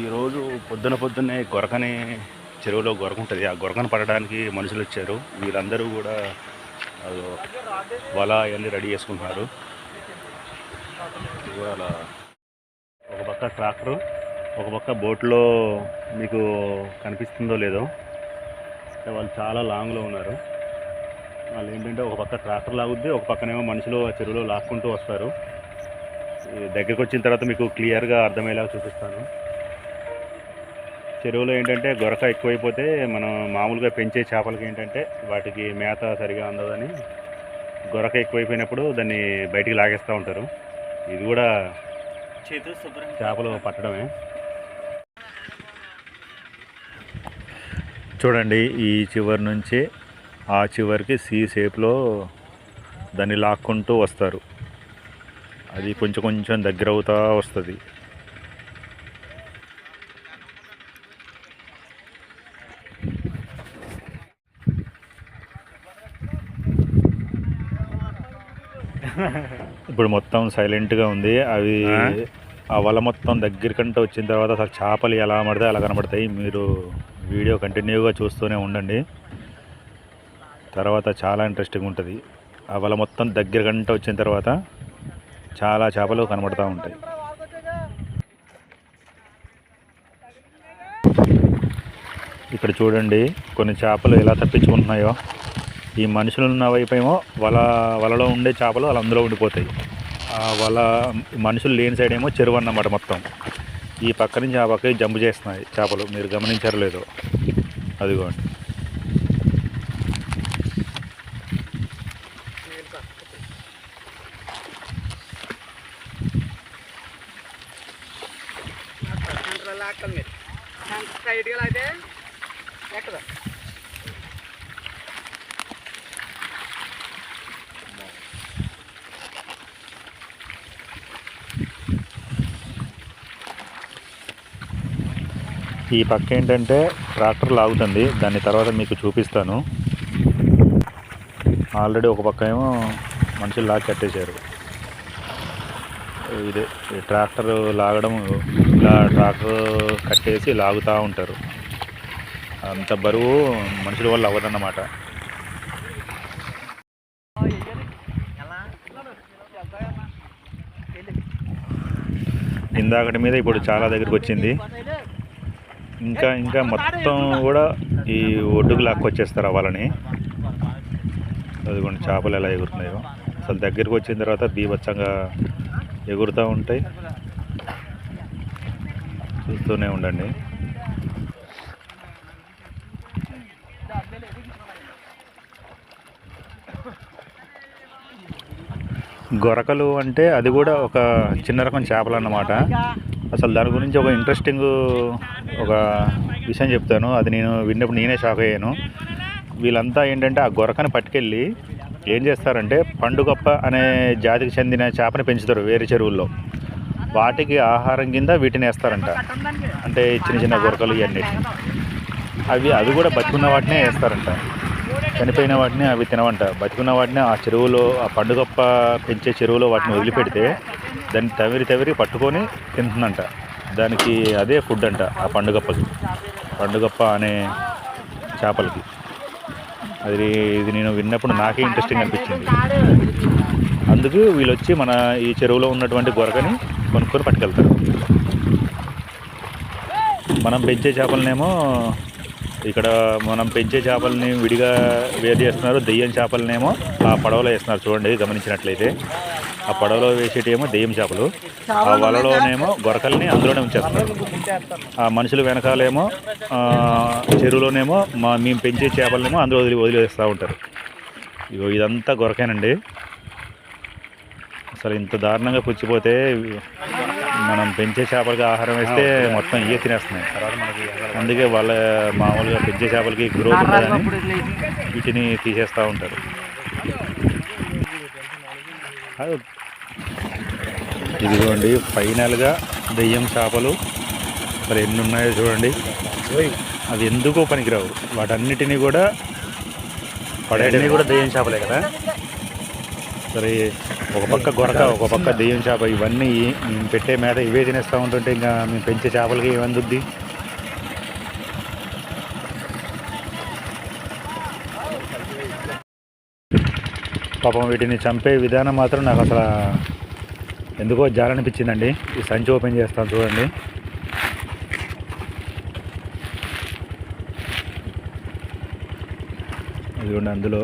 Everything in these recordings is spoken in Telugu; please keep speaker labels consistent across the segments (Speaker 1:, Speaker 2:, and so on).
Speaker 1: ఈరోజు పొద్దున పొద్దున్నే గొరకని చెరువులో గొరక ఉంటుంది ఆ గొరకను పడడానికి మనుషులు వచ్చారు. వీళ్ళందరూ కూడా వల అవన్నీ రెడీ చేసుకుంటున్నారు. ఇవాళ ఒక పక్క ట్రాక్టర్ ఒక పక్క బోట్లో మీకు కనిపిస్తుందో లేదో. అంటే వాళ్ళు చాలా లాంగ్లో ఉన్నారు. వాళ్ళు ఏంటంటే ఒక పక్క ట్రాక్టర్ లాగుద్ది ఒక పక్కనేమో మనుషులు ఆ చెరువులో లాక్కుంటూ వస్తారు. ఈ దగ్గరికి వచ్చిన తర్వాత మీకు క్లియర్గా అర్థమయ్యేలాగా చూపిస్తాను. చెరువులో ఏంటంటే గొరక ఎక్కువైపోతే మనం మామూలుగా పెంచే చేపలకి ఏంటంటే వాటికి మేత సరిగా అందదని గొరక ఎక్కువైపోయినప్పుడు దాన్ని బయటికి లాగేస్తూ ఉంటారు. ఇది కూడా చేపలు పట్టడమే. చూడండి ఈ చివరి నుంచి ఆ చివరికి సి షేప్లో దాన్ని లాక్కుంటూ వస్తారు. అది కొంచెం కొంచెం దగ్గర అవుతా వస్తుంది. ఇప్పుడు మొత్తం సైలెంట్గా ఉంది. అవి ఆ? వల మొత్తం దగ్గరికంటే వచ్చిన తర్వాత అసలు చేపలు ఎలా పడితే అలా కనబడతాయి. మీరు వీడియో కంటిన్యూగా చూస్తూనే ఉండండి. తర్వాత చాలా ఇంట్రెస్టింగ్ ఉంటుంది. ఆ వల మొత్తం దగ్గరకంటే వచ్చిన తర్వాత చాలా చేపలు కనబడుతూ ఉంటాయి. ఇక్కడ చూడండి కొన్ని చేపలు ఎలా తప్పించుకుంటున్నాయో. ఈ మనుషులు ఉన్న వైపు ఏమో వల వలలో ఉండే చేపలు అలా అందులో ఉండిపోతాయి. వల మనుషులు లేని సైడ్ ఏమో చెరువు అన్నమాట మొత్తం. ఈ పక్క నుంచి ఆ పక్కకి జంప్ చేస్తున్నాయి చేపలు. మీరు గమనించారో లేదో. అదిగోండి.
Speaker 2: సైడ్గా అయితే ఎక్కడ
Speaker 1: ఈ పక్క ఏంటంటే ట్రాక్టర్ లాగుతుంది. దాని తర్వాత మీకు చూపిస్తాను. ఆల్రెడీ ఒక పక్క ఏమో మనుషులు లాగి కట్టేశారు. ఇదే ట్రాక్టర్ లాగడం ఇలా ట్రాక్టర్ కట్టేసి లాగుతూ ఉంటారు. అంత బరువు మనుషుల వల్ల అవ్వదన్నమాట. ఇందాకటి మీద ఇప్పుడు చాలా దగ్గరికి వచ్చింది. ఇంకా ఇంకా మొత్తం కూడా ఈ ఒడ్డుకు లాక్కొచ్చేస్తారు వాళ్ళని. అదిగోండి చేపలు ఎలా ఎగురుతున్నాయో. అసలు దగ్గరికి వచ్చిన తర్వాత బీభత్సంగా ఎగురుతూ ఉంటాయి. చూస్తూనే ఉండండి. గొరకలు అంటే అది కూడా ఒక చిన్న రకం చేపలు అన్నమాట. అసలు దాని గురించి ఒక ఇంట్రెస్టింగ్ ఒక విషయం చెప్తాను. అది నేను విన్నప్పుడు నేనే షాక్ అయ్యాను. వీళ్ళంతా ఏంటంటే ఆ గొరకని పట్టుకెళ్ళి ఏం చేస్తారంటే పండుగప్ప అనే జాతికి చెందిన చేపని పెంచుతారు వేరే చెరువుల్లో. వాటికి ఆహారం కింద వీటిని వేస్తారంట. అంటే చిన్న చిన్న గొరకలు ఇవన్నీ. అవి అవి కూడా బతుకున్న వాటినే వేస్తారంట. చనిపోయిన వాటిని అవి తినవంట. బతికున్న వాటిని ఆ చెరువులో ఆ పండుగప్ప పెంచే చెరువులో వాటిని వదిలిపెడితే దాన్ని తవిరి తవిరి పట్టుకొని తింటుందంట. దానికి అదే ఫుడ్ అంట ఆ పండుగప్పకి. పండుగప్ప అనే చేపలకి. అది ఇది నేను విన్నప్పుడు నాకే ఇంట్రెస్టింగ్ అనిపించింది. అందుకు వీళ్ళు వచ్చి మన ఈ చెరువులో ఉన్నటువంటి గొరకని కొనుక్కొని పట్టుకెళ్తారు. మనం పెంచే చేపలనేమో ఇక్కడ మనం పెంచే చేపలని విడిగా వేరు చేస్తున్నారు దెయ్యం చేపలనేమో ఆ పడవలో వేస్తున్నారు. చూడండి గమనించినట్లయితే. ఆ పడవలో వేసేటేమో దెయ్యం చేపలు. ఆ వలలోనేమో గొరకల్ని అందులోనే ఉంచేస్తారు ఆ మనుషులు వెనకాలేమో చెరువులోనేమో మా మేము పెంచే చేపలనేమో అందులో వదిలి వదిలేస్తూ ఉంటారు. ఇగో ఇదంతా గొరకేనండి. అసలు ఇంత దారుణంగా పుచ్చిపోతే మనం పెంచే చేపలకి ఆహారం వేస్తే మొత్తం ఇవే తినేస్తున్నాయి. అందుకే వాళ్ళ మామూలుగా పెంచే చేపలకి గ్రోత్ ఉంటుందని వీటిని తీసేస్తూ ఉంటారు. అది ఇదిగోండి ఫైనల్గా దెయ్యం చేపలు. మరి ఎన్ని ఉన్నాయో చూడండి అవి ఎందుకో పనికిరావు. వాటన్నిటినీ కూడా పడేయడమే.
Speaker 2: కూడా దెయ్యం చేపలే కదా?
Speaker 1: సరే ఒక పక్క గొరక ఒక పక్క దెయ్యం చేప ఇవన్నీ మేము పెట్టే మేత ఇవే తినేస్తూ ఉంటుంటే ఇంకా మేము పెంచే చేపలకి ఏమందుద్ది పాపం వీటిని చంపే విధానం మాత్రం నాకు అసలు ఎందుకో జాలనిపించిందండి. ఈ సంచి ఓపెన్ చేస్తాను చూడండి. ఇదిగోండి అందులో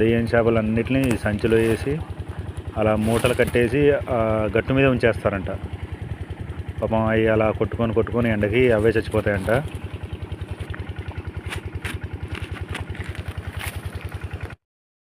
Speaker 1: దెయ్యం చేపలన్నిటిని ఈ సంచిలో వేసి అలా మూటలు కట్టేసి గట్టు మీద ఉంచేస్తారంట. పాపం అవి అలా కొట్టుకొని కొట్టుకొని ఎండకి అవే చచ్చిపోతాయంట.